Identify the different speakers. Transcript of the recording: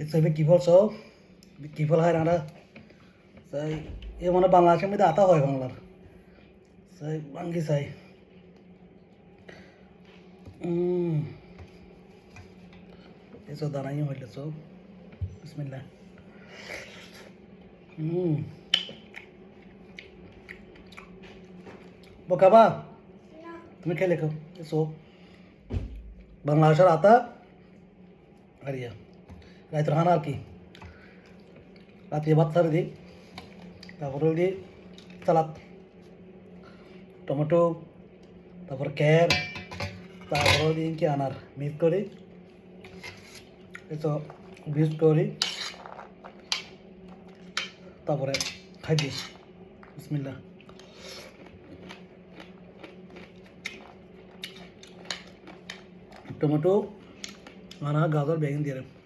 Speaker 1: হিসেবে কী ফল সব কী ফল হয় না তাই এ মানে বাংলাদেশের মধ্যে আতা হয় বাংলার। তাই বাঙ্গি চাই এসব দাঁড়াই হইলে সব। বিসমিল্লা হুম বোকাবা তুমি খেলে খাও এসো। বাংলাদেশের আতা আর ইয়া রাইতের হানা আর কি রাতে ভাত সারে দিই তারপরে ওই সালাদ টমেটো তারপর ক্যার তারপরে ওই কি আনার মিক্স করি এসব মিক্স করি তারপরে খাই দিই বিসমিল্লা টমেটো আনা গাজর বেগুন দিয়ে।